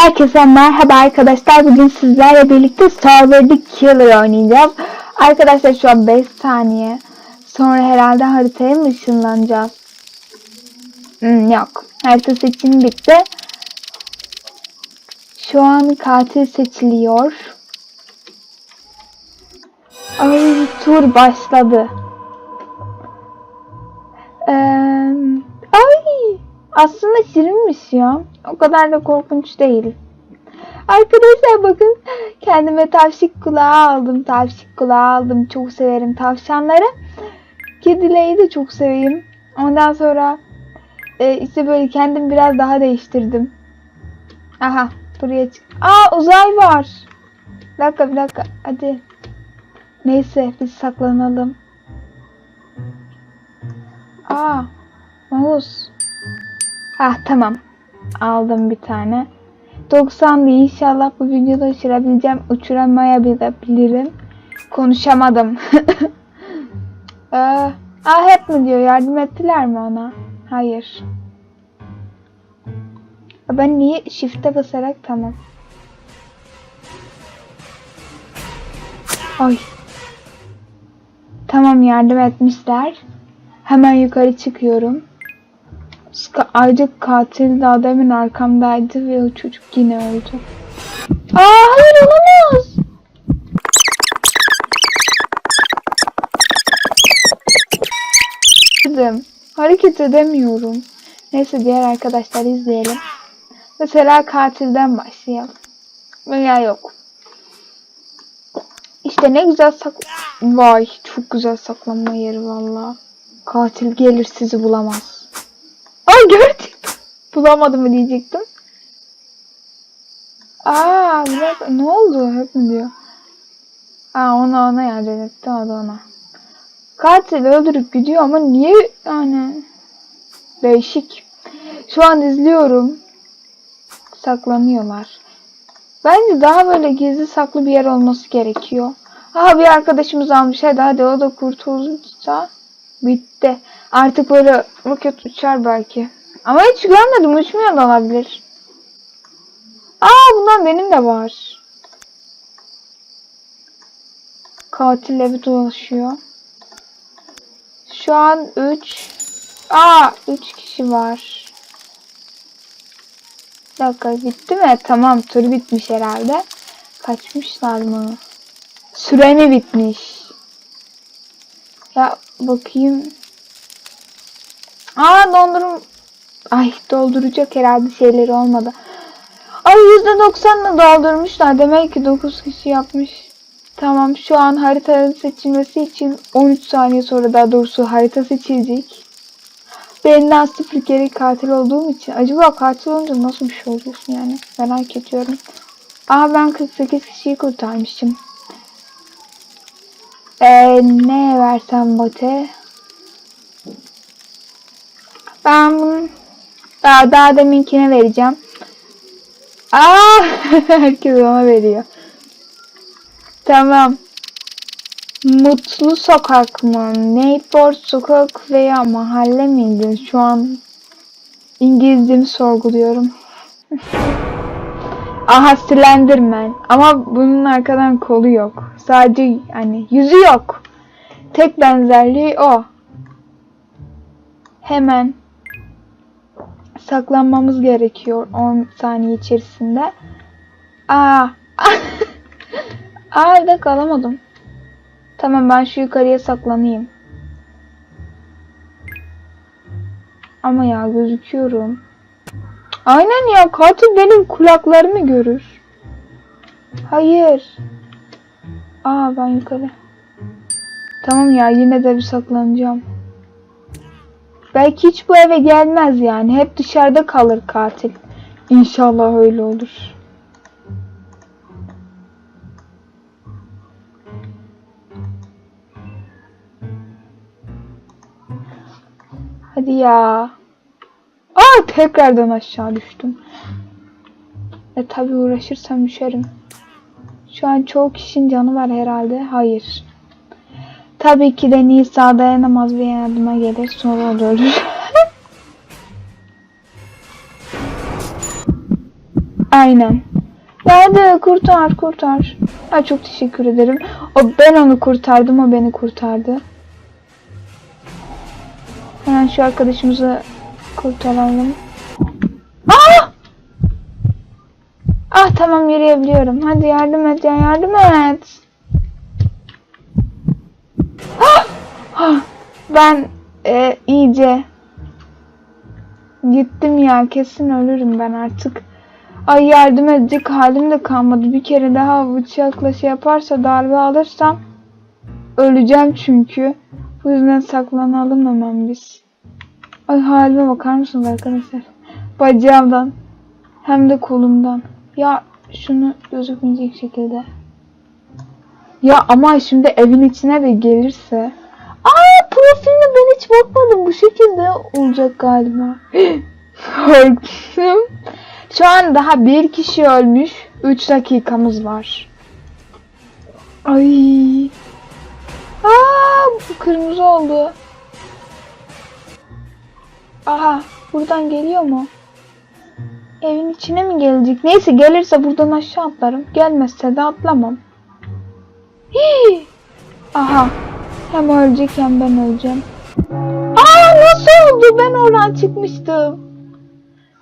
Herkese merhaba arkadaşlar. Bugün sizlerle birlikte Server the Killer oynayacağız. Arkadaşlar şu an 5 saniye. Sonra herhalde haritaya mı ışınlanacağız? Hmm, yok. Harita seçimi bitti. Şu an katil seçiliyor. Ay tur başladı. Aslında şirinmiş ya. O kadar da korkunç değil. Arkadaşlar bakın kendime tavşik kulağı aldım. Tavşik kulağı aldım. Çok severim tavşanları. Kedileri de çok seveyim. Ondan sonra e, işte böyle kendim biraz daha değiştirdim. Aha buraya çık. Aa uzay var. Bir dakika bir dakika hadi. Neyse biz saklanalım. Aa mouse. Ah tamam. Aldım bir tane. 90'dı inşallah bu videoda uçurabileceğim. Uçuramayabilirim. Konuşamadım. ee, ah hep mi diyor yardım ettiler mi ona? Hayır. Ben niye shift'e basarak tamam. Ay. Tamam yardım etmişler. Hemen yukarı çıkıyorum. Ayrıca katil daha demin arkamdaydı ve o çocuk yine öldü. Aa hayır olamaz. Dedim. Hareket edemiyorum. Neyse diğer arkadaşlar izleyelim. Mesela katilden başlayalım. Veya yok. İşte ne güzel sak... Vay çok güzel saklanma yeri valla. Katil gelir sizi bulamaz. Bulamadım mı diyecektim. Aa dakika ne oldu hep mi diyor. Aa ona ona yardım etti o da ona. Katil öldürüp gidiyor ama niye yani değişik. Şu an izliyorum. Saklanıyorlar. Bence daha böyle gizli saklı bir yer olması gerekiyor. Aha bir arkadaşımız almış hadi hadi o da kurtulursa bitti. Artık böyle roket uçar belki. Ama hiç görmedim uçmuyor da olabilir. Aa bundan benim de var. Katil evi dolaşıyor. Şu an 3 Aa 3 kişi var. Bir dakika bitti mi? Tamam tur bitmiş herhalde. Kaçmışlar mı? Süre mi bitmiş? Ya bakayım. Aa dondurum. Ay dolduracak herhalde şeyleri olmadı. Ay %90'la doldurmuşlar. Demek ki 9 kişi yapmış. Tamam şu an haritanın seçilmesi için 13 saniye sonra daha doğrusu harita seçilecek. Benden sıfır kere katil olduğum için acaba katil olunca nasıl bir şey oluyorsun yani merak ediyorum. Aa ben 48 kişiyi kurtarmışım. Ee, ne versem bote? Ben bunu daha, daha deminkine vereceğim. Aa herkes ona veriyor. Tamam. Mutlu sokak mı? Neighbor sokak veya mahalle miydi? Şu an İngilizcemi sorguluyorum. Aha Slenderman. Ama bunun arkadan kolu yok. Sadece hani yüzü yok. Tek benzerliği o. Hemen saklanmamız gerekiyor 10 saniye içerisinde. Aa. Aa bir dakika alamadım. Tamam ben şu yukarıya saklanayım. Ama ya gözüküyorum. Aynen ya katil benim kulaklarımı görür. Hayır. Aa ben yukarı. Tamam ya yine de bir saklanacağım. Belki hiç bu eve gelmez yani. Hep dışarıda kalır katil. İnşallah öyle olur. Hadi ya. Aa tekrardan aşağı düştüm. E tabi uğraşırsam düşerim. Şu an çoğu kişinin canı var herhalde. Hayır. Tabii ki de Nisa dayanamaz ve yardıma gelir. Sonra ölür. Aa Aynen. Hadi kurtar kurtar. Ay çok teşekkür ederim. O ben onu kurtardım o beni kurtardı. Hemen şu arkadaşımızı kurtaralım. Ah! Ah tamam yürüyebiliyorum. Hadi yardım et ya yardım et. Ah! Ah! Ben e, iyice gittim ya kesin ölürüm ben artık. Ay yardım edecek halim de kalmadı. Bir kere daha bıçakla şey yaparsa darbe alırsam öleceğim çünkü. Bu yüzden saklanalım hemen biz. Ay halime bakar mısınız arkadaşlar? Bacağımdan hem de kolumdan. Ya şunu gözükmeyecek şekilde. Ya ama şimdi evin içine de gelirse. Hiç bakmadım. Bu şekilde olacak galiba. Korktum. Şu an daha bir kişi ölmüş. 3 dakikamız var. Ay. Aa, bu kırmızı oldu. Aha, buradan geliyor mu? Evin içine mi gelecek? Neyse gelirse buradan aşağı atlarım. Gelmezse de atlamam. Hii. Aha. Hem ölecek hem ben öleceğim. Nasıl oldu? Ben oradan çıkmıştım.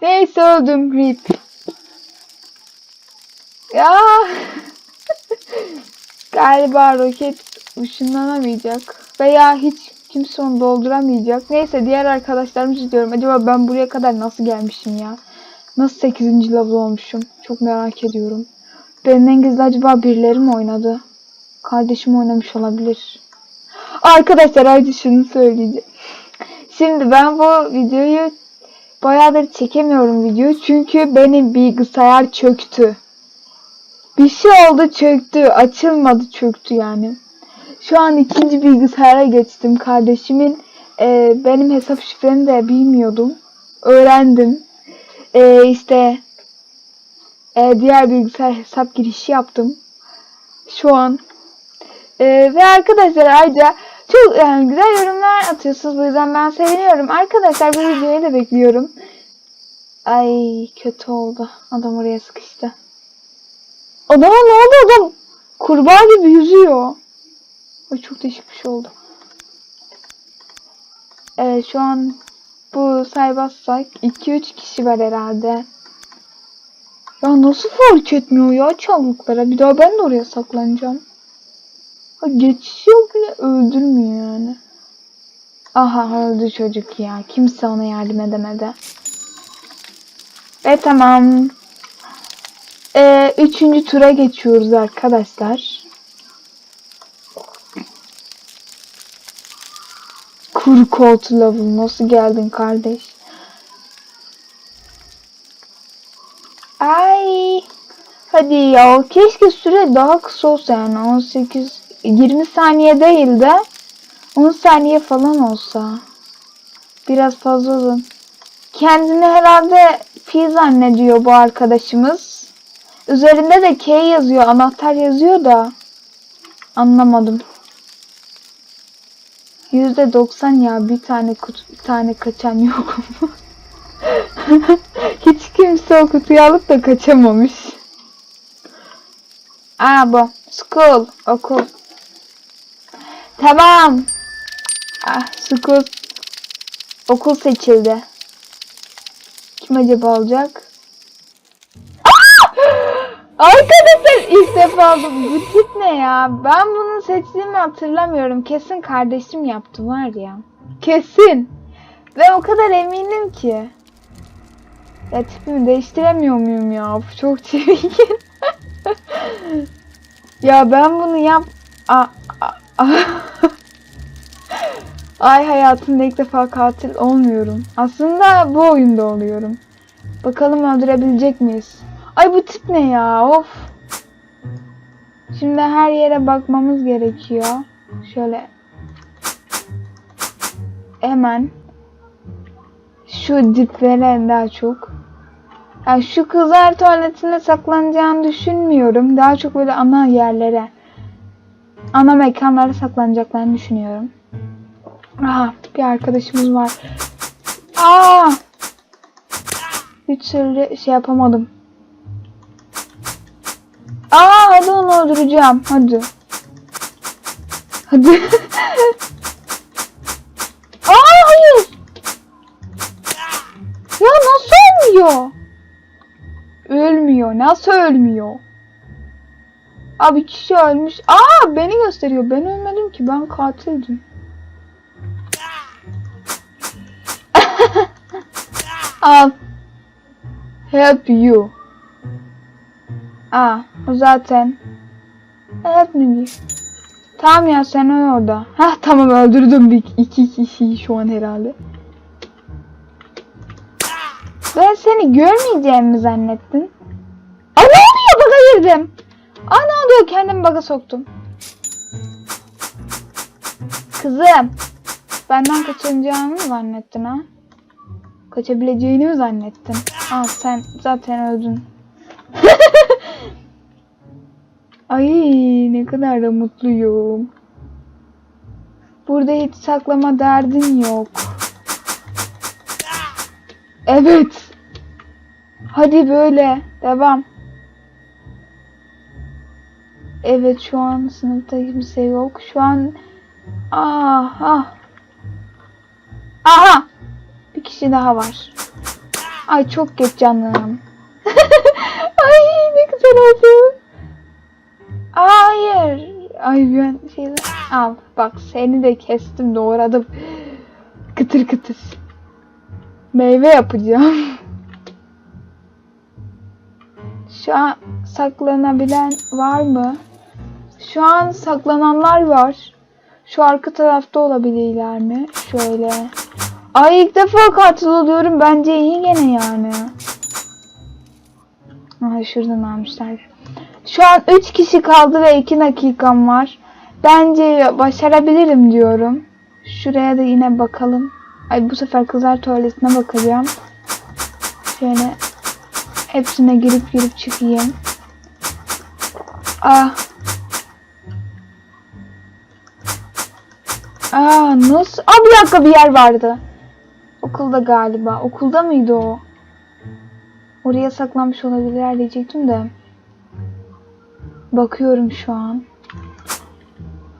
Neyse öldüm rip. Ya. Galiba roket ışınlanamayacak. Veya hiç kimse onu dolduramayacak. Neyse diğer arkadaşlarımız izliyorum. Acaba ben buraya kadar nasıl gelmişim ya? Nasıl 8. level olmuşum? Çok merak ediyorum. Benim en gizli acaba birileri mi oynadı? Kardeşim oynamış olabilir. Arkadaşlar ayrıca şunu söyleyeceğim. Şimdi ben bu videoyu bayağıdır çekemiyorum video çünkü benim bilgisayar çöktü. Bir şey oldu çöktü. Açılmadı çöktü yani. Şu an ikinci bilgisayara geçtim. Kardeşimin e, benim hesap şifremi de bilmiyordum. Öğrendim. E, işte e, diğer bilgisayar hesap girişi yaptım. Şu an. E, ve arkadaşlar ayrıca çok yani güzel yorumlar atıyorsunuz. Bu yüzden ben seviniyorum. Arkadaşlar bu videoyu da bekliyorum. Ay kötü oldu. Adam oraya sıkıştı. Adama ne oldu adam? Kurbağa gibi yüzüyor. Ay çok değişik bir şey oldu. Evet şu an bu saymazsak 2-3 kişi var herhalde. Ya nasıl fark etmiyor ya çalılıklara? Bir daha ben de oraya saklanacağım. Ha, geçiyor bile öldürmüyor yani. Aha öldü çocuk ya. Kimse ona yardım edemedi. Ve tamam. Ee, üçüncü tura geçiyoruz arkadaşlar. Kuru koltu level nasıl geldin kardeş? Ay. Hadi ya keşke süre daha kısa olsa yani 18 20 saniye değil de 10 saniye falan olsa. Biraz fazla uzun. Kendini herhalde pi zannediyor bu arkadaşımız. Üzerinde de K yazıyor, anahtar yazıyor da anlamadım. Yüzde doksan ya bir tane kutu, bir tane kaçan yok? Hiç kimse o kutuyu alıp da kaçamamış. Aa bu. School. Okul. Tamam. Ah, school. Okul seçildi. Kim acaba olacak? Arkadaşlar ilk defa bu, bu tip ne ya? Ben bunu seçtiğimi hatırlamıyorum. Kesin kardeşim yaptı var ya. Kesin. Ben o kadar eminim ki. Ya tipimi değiştiremiyor muyum ya? Of, çok çirkin. ya ben bunu yap... A, a. Ay hayatımda ilk defa katil olmuyorum. Aslında bu oyunda oluyorum. Bakalım öldürebilecek miyiz? Ay bu tip ne ya? Of. Şimdi her yere bakmamız gerekiyor. Şöyle. Hemen. Şu diplere daha çok. Yani şu kızlar tuvaletinde saklanacağını düşünmüyorum. Daha çok böyle ana yerlere. Ana mekanlara saklanacaklarını düşünüyorum. Aha bir arkadaşımız var. Aa! Bir türlü şey yapamadım. Hadi onu öldüreceğim. Hadi. Hadi. Aa hayır. Ya nasıl ölmüyor? Ölmüyor. Nasıl ölmüyor? Abi kişi ölmüş. Aa beni gösteriyor. Ben ölmedim ki. Ben katildim. Al. Help you. Aa o zaten. Help me. Tamam ya sen öl orada. Hah tamam öldürdüm bir iki kişiyi şu an herhalde. Ben seni görmeyeceğimi zannettin. Aa ne oluyor baga girdim. Ne oluyor kendimi baga soktum. Kızım. Benden kaçınacağını zannettin ha? Kaçabileceğini mi zannettin? Aa sen zaten öldün. Ay ne kadar da mutluyum. Burada hiç saklama derdin yok. Evet. Hadi böyle. Devam. Evet şu an sınıfta kimse yok. Şu an... Aha. Aha. Bir kişi daha var. Ay çok geç canım. Ay ne güzel oldu. Hayır. Ay ben şey al bak seni de kestim doğradım. Kıtır kıtır. Meyve yapacağım. Şu an saklanabilen var mı? Şu an saklananlar var. Şu arka tarafta olabilirler mi? Şöyle. Ay ilk defa katil oluyorum. Bence iyi gene yani. Aha şuradan almışlar. Şu an 3 kişi kaldı ve 2 dakikam var. Bence başarabilirim diyorum. Şuraya da yine bakalım. Ay bu sefer kızlar tuvaletine bakacağım. Şöyle hepsine girip girip çıkayım. Ah. Aa nasıl? Aa bir dakika bir yer vardı. Okulda galiba. Okulda mıydı o? Oraya saklanmış olabilirler diyecektim de. Bakıyorum şu an.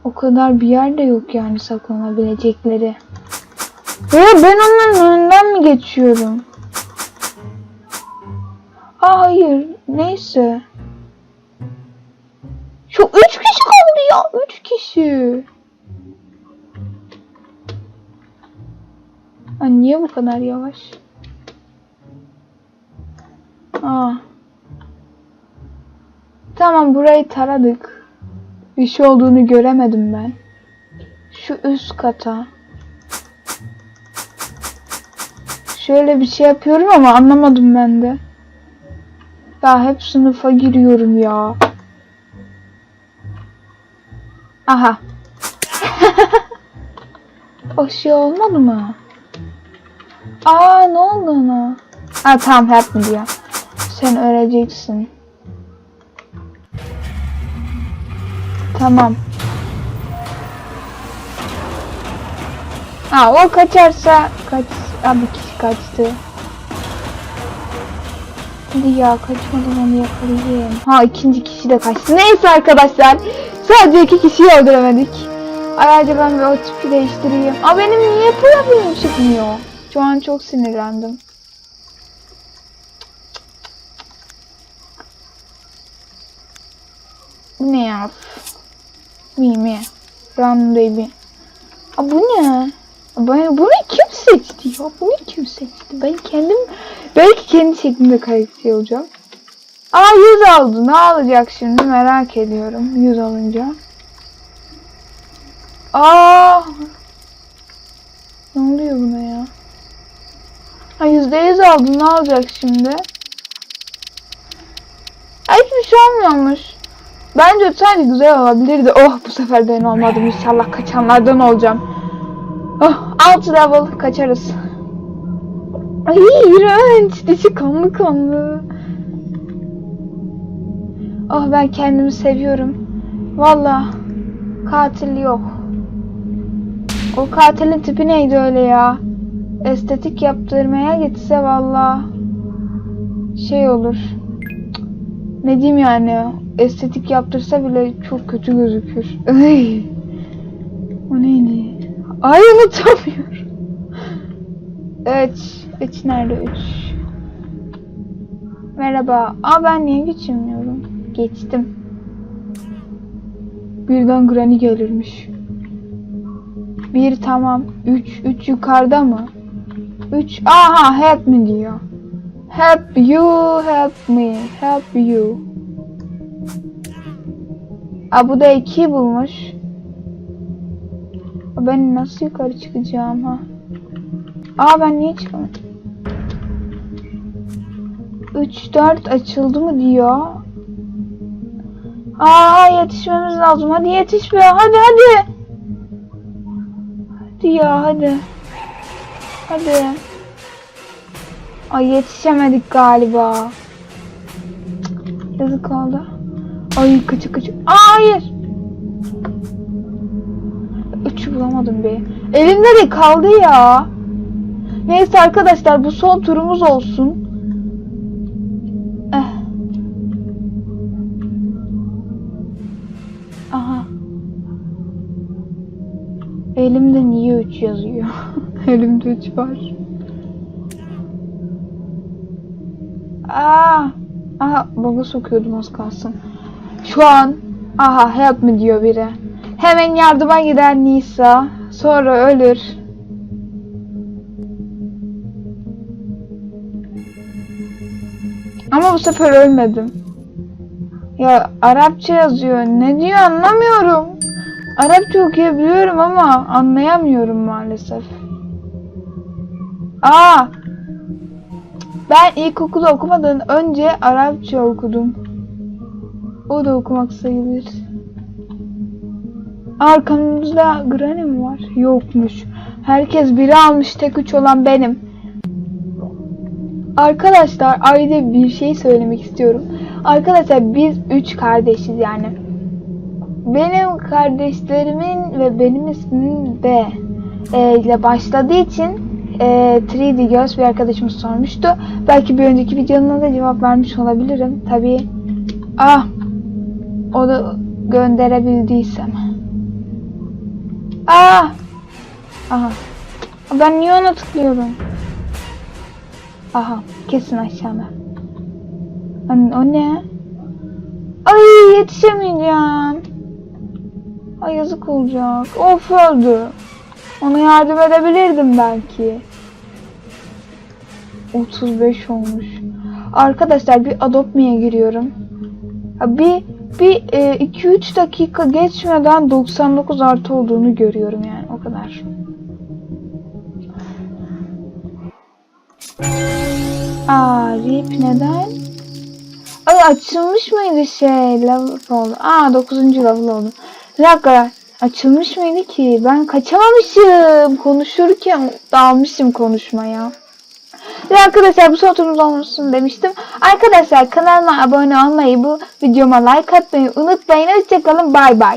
O kadar bir yer de yok yani saklanabilecekleri. Ve ben onların önünden mi geçiyorum? Aa, hayır. Neyse. Şu üç kişi kaldı ya. Üç kişi. Aa, niye bu kadar yavaş? Aa. Tamam burayı taradık. Bir şey olduğunu göremedim ben. Şu üst kata. Şöyle bir şey yapıyorum ama anlamadım ben de. Ya hep sınıfa giriyorum ya. Aha. o şey olmadı mı? Aa ne oldu ona? Ha tamam hep mi diyor. Sen öleceksin. Tamam. Ha o kaçarsa kaç Aa, bir kişi kaçtı. Hadi ya kaçmadan onu yakalayayım. Ha ikinci kişi de kaçtı. Neyse arkadaşlar. Sadece iki kişiyi öldüremedik. Ayrıca ben bir o tipi değiştireyim. Aa benim niye profilim çıkmıyor? Şu an çok sinirlendim. Bu ne ya? Mi mi. Baby. Aa, bu ne? Ben, bunu kim seçti ya? Bunu kim seçti? Ben kendim belki kendi şeklimde karakter olacağım. Aa 100 aldı. Ne alacak şimdi merak ediyorum. 100 alınca. Aa! Ne oluyor buna ya? Ha %100 aldı. Ne alacak şimdi? Hiçbir şey olmuyormuş. Bence sadece güzel olabilirdi. Oh bu sefer ben olmadım. İnşallah kaçanlardan olacağım. Oh 6 level kaçarız. Ay iğrenç. Dişi kanlı kanlı. Oh ben kendimi seviyorum. Valla katil yok. O katilin tipi neydi öyle ya? Estetik yaptırmaya gitse valla şey olur. ne diyeyim yani estetik yaptırsa bile çok kötü gözükür. Ay. O neydi? Ay unutamıyorum. 3. 3 nerede 3? Merhaba. Aa ben niye geçemiyorum? Geçtim. Birden Granny gelirmiş. Bir tamam. 3 3 yukarıda mı? 3 aha help me diyor. Help you, help me, help you. Aa bu da 2 bulmuş. Ben nasıl yukarı çıkacağım ha? Aa ben niye çıkamadım? 3 4 açıldı mı diyor. Aa yetişmemiz lazım. Hadi yetiş. Hadi hadi. Hadi ya hadi. Hadi. Ay yetişemedik galiba. Yazık oldu. Ay kaçı kaçı. Hayır. Üçü bulamadım be. Elimde de kaldı ya. Neyse arkadaşlar bu son turumuz olsun. Eh. Aha. Elimde niye 3 yazıyor? Elimde 3 var. Aa, aha baba sokuyordum az kalsın. Şu an aha help me diyor biri. Hemen yardıma gider Nisa. Sonra ölür. Ama bu sefer ölmedim. Ya Arapça yazıyor. Ne diyor anlamıyorum. Arapça okuyabiliyorum ama anlayamıyorum maalesef. Aa! Ben ilkokulu okumadan önce Arapça okudum. O da okumak sayılır. Arkamızda Granny mi var? Yokmuş. Herkes biri almış tek üç olan benim. Arkadaşlar ayrıca bir şey söylemek istiyorum. Arkadaşlar biz üç kardeşiz yani. Benim kardeşlerimin ve benim ismim B e, ile başladığı için e, 3D Girls bir arkadaşımız sormuştu. Belki bir önceki videonun da cevap vermiş olabilirim. Tabi ah o da gönderebildiysem. Ah! Aha. Ben niye ona tıklıyorum? Aha. Kesin aşağıda. Lan o ne? Ay yetişemeyeceğim. Ay yazık olacak. Of öldü. Ona yardım edebilirdim belki. 35 olmuş. Arkadaşlar bir Adopt Me'ye giriyorum. Bir bir 2-3 dakika geçmeden 99 artı olduğunu görüyorum yani o kadar. Aa rip neden? Ay açılmış mıydı şey level oldu. Aa 9. level oldu. Bir dakika açılmış mıydı ki? Ben kaçamamışım. Konuşurken dalmışım konuşmaya. Ve arkadaşlar bu son turumuz olmasın demiştim. Arkadaşlar kanalıma abone olmayı, bu videoma like atmayı unutmayın. Hoşçakalın. Bay bay.